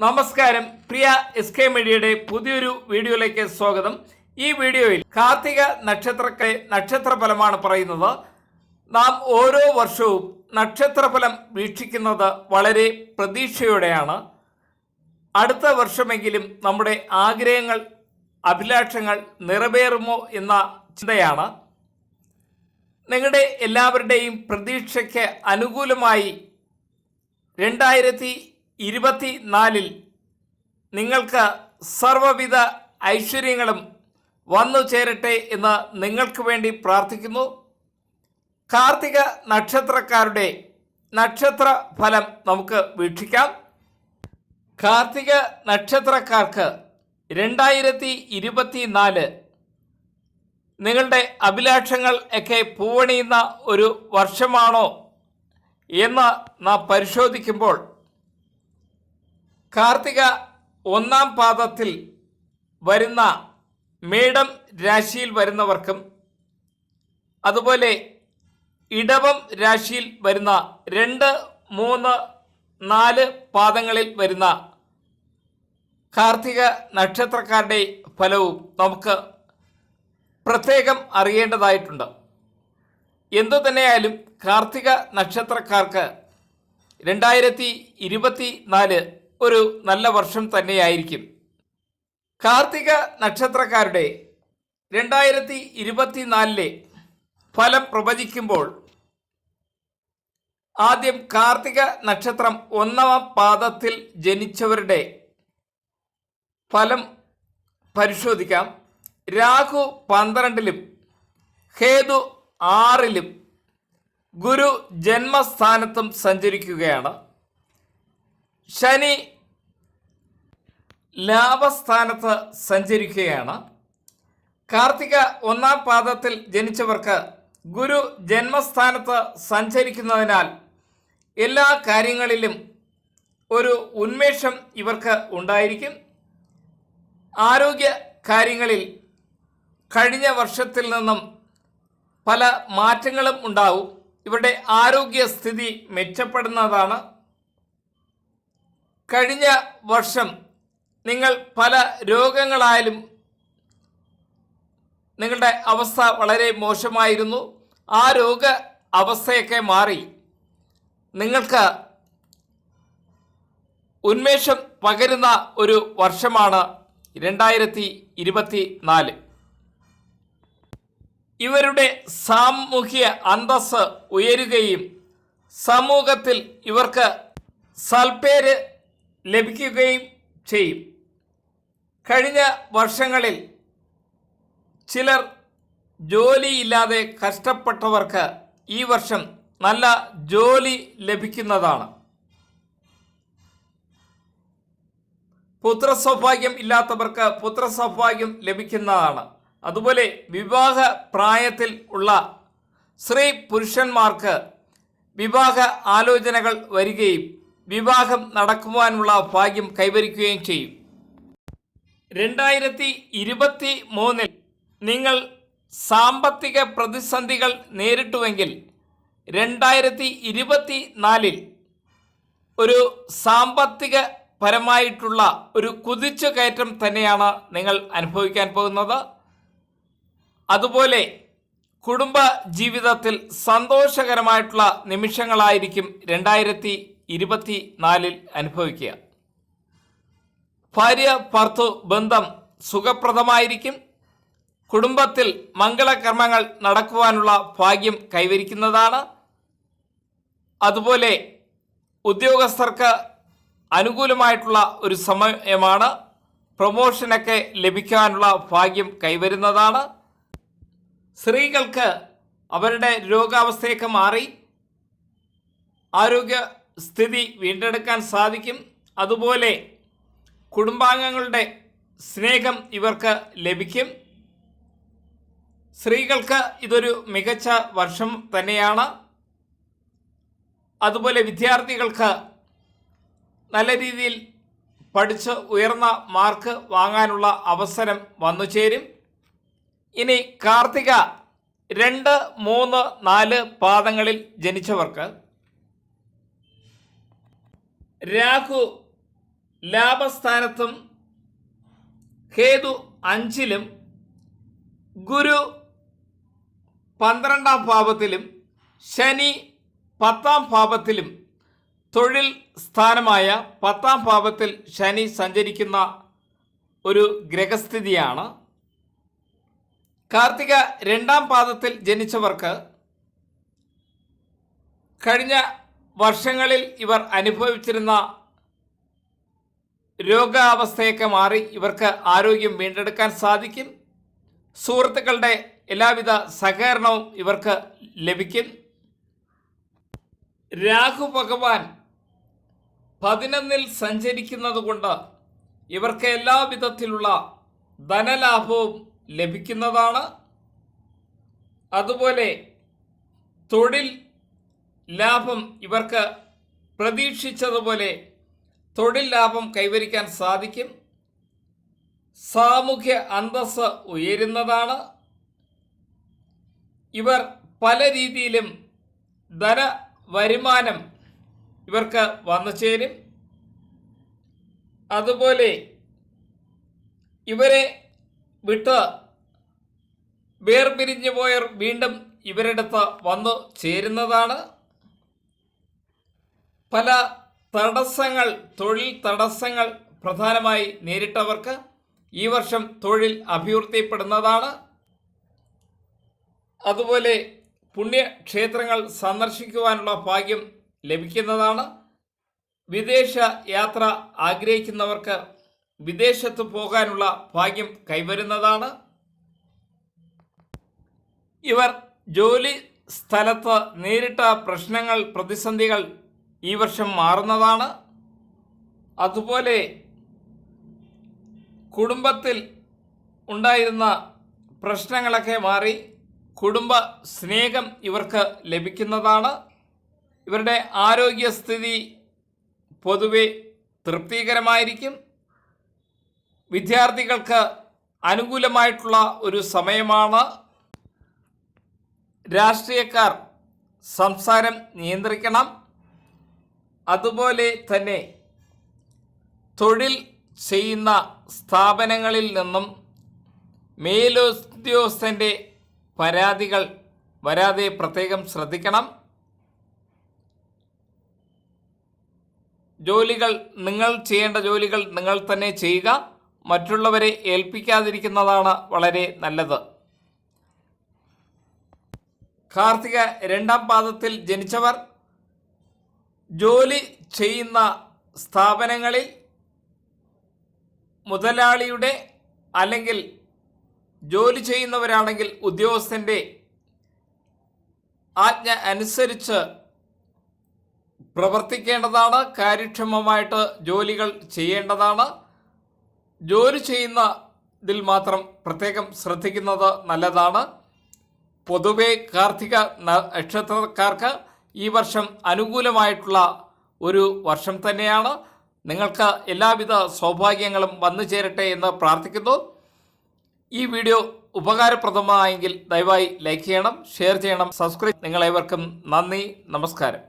നമസ്കാരം. പ്രിയ S K മീഡിയയുടെ പുതിയൊരു വീഡിയോയിലേക്ക് സ്വാഗതം. ഈ വീഡിയോയിൽ കാർത്തിക നക്ഷത്രക്കെ നക്ഷത്രഫലമാണ് പറയുന്നത്. നാം ഓരോ വർഷവും നക്ഷത്രഫലം വീക്ഷിക്കുന്നത് വളരെ പ്രതീക്ഷയോടെയാണ്. അടുത്ത വർഷമെങ്കിലും നമ്മുടെ ആഗ്രഹങ്ങൾ അഭിലാഷങ്ങൾ നിറവേറുമോ എന്ന ചിന്തയാണ്. നിങ്ങളുടെ എല്ലാവരുടെയും പ്രതീക്ഷയ്ക്ക് അനുകൂലമായി രണ്ടായിരത്തി ഇരുപത്തി നാലിൽ നിങ്ങൾക്ക് സർവവിധ ഐശ്വര്യങ്ങളും വന്നു ചേരട്ടെ എന്ന് നിങ്ങൾക്ക് വേണ്ടി പ്രാർത്ഥിക്കുന്നു. കാർത്തിക നക്ഷത്രക്കാരുടെ നക്ഷത്ര ഫലം നമുക്ക് വീക്ഷിക്കാം. കാർത്തിക നക്ഷത്രക്കാർക്ക് രണ്ടായിരത്തി ഇരുപത്തി നാല് നിങ്ങളുടെ അഭിലാഷങ്ങൾ ഒക്കെ പൂവണിയുന്ന ഒരു വർഷമാണോ എന്ന് നാം പരിശോധിക്കുമ്പോൾ കാർത്തിക ഒന്നാം പാദത്തിൽ വരുന്ന മേടം രാശിയിൽ വരുന്നവർക്കും അതുപോലെ ഇടവം രാശിയിൽ വരുന്ന രണ്ട് മൂന്ന് നാല് പാദങ്ങളിൽ വരുന്ന കാർത്തിക നക്ഷത്രക്കാരുടെ ഫലവും നമുക്ക് പ്രത്യേകം അറിയേണ്ടതായിട്ടുണ്ട്. എന്തു തന്നെയായാലും കാർത്തിക നക്ഷത്രക്കാർക്ക് രണ്ടായിരത്തി ഇരുപത്തി നാല് ഒരു നല്ല വർഷം തന്നെയായിരിക്കും. കാർത്തിക നക്ഷത്രക്കാരുടെ രണ്ടായിരത്തി ഇരുപത്തിനാലിലെ ഫലം പ്രവചിക്കുമ്പോൾ ആദ്യം കാർത്തിക നക്ഷത്രം ഒന്നാം പാദത്തിൽ ജനിച്ചവരുടെ ഫലം പരിശോധിക്കാം. രാഹു പന്ത്രണ്ടിലും ഹേതു ആറിലും ഗുരു ജന്മസ്ഥാനത്തും സഞ്ചരിക്കുകയാണ്. ശനി ലാഭസ്ഥാനത്ത് സഞ്ചരിക്കുകയാണ്. കാർത്തിക ഒന്നാം പാദത്തിൽ ജനിച്ചവർക്ക് ഗുരു ജന്മസ്ഥാനത്ത് സഞ്ചരിക്കുന്നതിനാൽ എല്ലാ കാര്യങ്ങളിലും ഒരു ഉന്മേഷം ഇവർക്ക് ഉണ്ടായിരിക്കും. ആരോഗ്യ കാര്യങ്ങളിൽ കഴിഞ്ഞ വർഷത്തിൽ നിന്നും പല മാറ്റങ്ങളും ഉണ്ടാവും. ഇവരുടെ ആരോഗ്യസ്ഥിതി മെച്ചപ്പെടുന്നതാണ്. കഴിഞ്ഞ വർഷം നിങ്ങൾ പല രോഗങ്ങളായാലും നിങ്ങളുടെ അവസ്ഥ വളരെ മോശമായിരുന്നു. ആ രോഗ അവസ്ഥയൊക്കെ മാറി. നിങ്ങൾക്ക് ഉന്മേഷം പകരുന്ന ഒരു വർഷമാണ് രണ്ടായിരത്തി ഇരുപത്തി നാല് ഇവരുടെ സാമൂഹ്യ അന്തസ് ഉയരുകയും സമൂഹത്തിൽ ഇവർക്ക് സൽപ്പേര് ലഭിക്കുകയും ചെയ്യും. കഴിഞ്ഞ വർഷങ്ങളിൽ ചിലർ ജോലിയില്ലാതെ കഷ്ടപ്പെട്ടവർക്ക് ഈ വർഷം നല്ല ജോലി ലഭിക്കുന്നതാണ്. പുത്രസൗഭാഗ്യം ഇല്ലാത്തവർക്ക് പുത്രസൗഭാഗ്യം ലഭിക്കുന്നതാണ്. അതുപോലെ വിവാഹ പ്രായത്തിൽ ഉള്ള സ്ത്രീ പുരുഷന്മാർക്ക് വിവാഹ ആലോചനകൾ വരികയും വിവാഹം നടക്കുവാനുള്ള ഭാഗ്യം കൈവരിക്കുകയും ചെയ്യും. രണ്ടായിരത്തി ഇരുപത്തി മൂന്നിൽ നിങ്ങൾ സാമ്പത്തിക പ്രതിസന്ധികൾ നേരിട്ടുവെങ്കിൽ രണ്ടായിരത്തി ഇരുപത്തി നാലിൽ ഒരു സാമ്പത്തിക പരമായിട്ടുള്ള ഒരു കുതിച്ചു കയറ്റം തന്നെയാണ് നിങ്ങൾ അനുഭവിക്കാൻ പോകുന്നത്. അതുപോലെ കുടുംബ ജീവിതത്തിൽ സന്തോഷകരമായിട്ടുള്ള നിമിഷങ്ങളായിരിക്കും രണ്ടായിരത്തി ഇരുപത്തി നാലിൽ അനുഭവിക്കുക. ഭാര്യ ഭർത്തു ബന്ധം സുഖപ്രദമായിരിക്കും. കുടുംബത്തിൽ മംഗളകർമ്മങ്ങൾ നടക്കുവാനുള്ള ഭാഗ്യം കൈവരിക്കുന്നതാണ്. അതുപോലെ ഉദ്യോഗസ്ഥർക്ക് അനുകൂലമായിട്ടുള്ള ഒരു സമയമാണ്. പ്രൊമോഷനൊക്കെ ലഭിക്കാനുള്ള ഭാഗ്യം കൈവരുന്നതാണ്. സ്ത്രീകൾക്ക് അവരുടെ രോഗാവസ്ഥയൊക്കെ മാറി. ആരോഗ്യ സ്ഥിതി വീണ്ടെടുക്കാൻ സാധിക്കും. അതുപോലെ കുടുംബാംഗങ്ങളുടെ സ്നേഹം ഇവർക്ക് ലഭിക്കും. സ്ത്രീകൾക്ക് ഇതൊരു മികച്ച വർഷം തന്നെയാണ്. അതുപോലെ വിദ്യാർത്ഥികൾക്ക് നല്ല രീതിയിൽ പഠിച്ച് ഉയർന്ന മാർക്ക് വാങ്ങാനുള്ള അവസരം വന്നു ചേരും. ഇനി കാർത്തിക രണ്ട് മൂന്ന് നാല് പാദങ്ങളിൽ ജനിച്ചവർക്ക് രാഹു ലാഭസ്ഥാനത്തും കേതു അഞ്ചിലും ഗുരു പന്ത്രണ്ടാം ഭാവത്തിലും ശനി പത്താം ഭാവത്തിലും തൊഴിൽ സ്ഥാനമായ പത്താം ഭാവത്തിൽ ശനി സഞ്ചരിക്കുന്ന ഒരു ഗ്രഹസ്ഥിതിയാണ്. കാർത്തിക രണ്ടാം പാദത്തിൽ ജനിച്ചവർക്ക് കഴിഞ്ഞ വർഷങ്ങളിൽ ഇവർ അനുഭവിച്ചിരുന്ന രോഗാവസ്ഥയൊക്കെ മാറി ഇവർക്ക് ആരോഗ്യം വീണ്ടെടുക്കാൻ സാധിക്കും. സുഹൃത്തുക്കളുടെ എല്ലാവിധ സഹകരണവും ഇവർക്ക് ലഭിക്കും. രാഹു ഭഗവാൻ പതിനൊന്നിൽ സഞ്ചരിക്കുന്നത് കൊണ്ട് ഇവർക്ക് എല്ലാ വിധത്തിലുള്ള ധനലാഭവും ലഭിക്കുന്നതാണ്. അതുപോലെ തൊഴിൽ ലാഭം ഇവർക്ക് പ്രതീക്ഷിച്ചതുപോലെ തൊഴിൽ ലാഭം കൈവരിക്കാൻ സാധിക്കും. സാമൂഹ്യ അന്തസ് ഉയരുന്നതാണ്. ഇവർ പല രീതിയിലും ധന വരുമാനം ഇവർക്ക് വന്നു ചേരും. അതുപോലെ ഇവരെ വിട്ട് വേർപിരിഞ്ഞു പോയർ വീണ്ടും ഇവരടുത്ത് വന്നു ചേരുന്നതാണ്. പല തടസ്സങ്ങൾ തൊഴിൽ തടസ്സങ്ങൾ പ്രധാനമായി നേരിട്ടവർക്ക് ഈ വർഷം തൊഴിൽ അഭിവൃദ്ധിപ്പെടുന്നതാണ്. അതുപോലെ പുണ്യക്ഷേത്രങ്ങൾ സന്ദർശിക്കുവാനുള്ള ഭാഗ്യം ലഭിക്കുന്നതാണ്. വിദേശ യാത്ര ആഗ്രഹിക്കുന്നവർക്ക് വിദേശത്ത് പോകാനുള്ള ഭാഗ്യം കൈവരുന്നതാണ്. ഇവർ ജോലി സ്ഥലത്ത് നേരിട്ട പ്രശ്നങ്ങൾ പ്രതിസന്ധികൾ ഈ വർഷം മാറുന്നതാണ്. അതുപോലെ കുടുംബത്തിൽ ഉണ്ടായിരുന്ന പ്രശ്നങ്ങളൊക്കെ മാറി കുടുംബ സ്നേഹം ഇവർക്ക് ലഭിക്കുന്നതാണ്. ഇവരുടെ ആരോഗ്യസ്ഥിതി പൊതുവെ തൃപ്തികരമായിരിക്കും. വിദ്യാർത്ഥികൾക്ക് അനുകൂലമായിട്ടുള്ള ഒരു സമയമാണ്. രാഷ്ട്രീയക്കാർ സംസാരം നിയന്ത്രിക്കണം. അതുപോലെ തന്നെ തൊഴിൽ ചെയ്യുന്ന സ്ഥാപനങ്ങളിൽ നിന്നും മേലുദ്യോഗസ്ഥന്റെ പരാതികൾ വരാതെ പ്രത്യേകം ശ്രദ്ധിക്കണം. ജോലികൾ നിങ്ങൾ ചെയ്യേണ്ട ജോലികൾ നിങ്ങൾ തന്നെ ചെയ്യുക. മറ്റുള്ളവരെ ഏൽപ്പിക്കാതിരിക്കുന്നതാണ് വളരെ നല്ലത്. കാർത്തിക രണ്ടാം പാദത്തിൽ ജനിച്ചവർ ജോലി ചെയ്യുന്ന സ്ഥാപനങ്ങളിൽ മുതലാളിയുടെ അല്ലെങ്കിൽ ജോലി ചെയ്യുന്നവരാണെങ്കിൽ ഉദ്യോഗസ്ഥന്റെ ആജ്ഞ അനുസരിച്ച് പ്രവർത്തിക്കേണ്ടതാണ് കാര്യക്ഷമമായിട്ട് ജോലികൾ ചെയ്യേണ്ടതാണ്. ജോലി ചെയ്യുന്നതിൽ മാത്രം പ്രത്യേകം ശ്രദ്ധിക്കുന്നത് നല്ലതാണ്. പൊതുവെ കാർത്തിക നക്ഷത്രക്കാർക്ക് ഈ വർഷം അനുകൂലമായിട്ടുള്ള ഒരു വർഷം തന്നെയാണ്. നിങ്ങൾക്ക് എല്ലാവിധ സൗഭാഗ്യങ്ങളും വന്നു ചേരട്ടെ എന്ന് പ്രാർത്ഥിക്കുന്നു. ഈ വീഡിയോ ഉപകാരപ്രദമായെങ്കിൽ ദയവായി ലൈക്ക് ചെയ്യണം ഷെയർ ചെയ്യണം സബ്സ്ക്രൈബ് നിങ്ങളേവർക്കും നന്ദി നമസ്കാരം.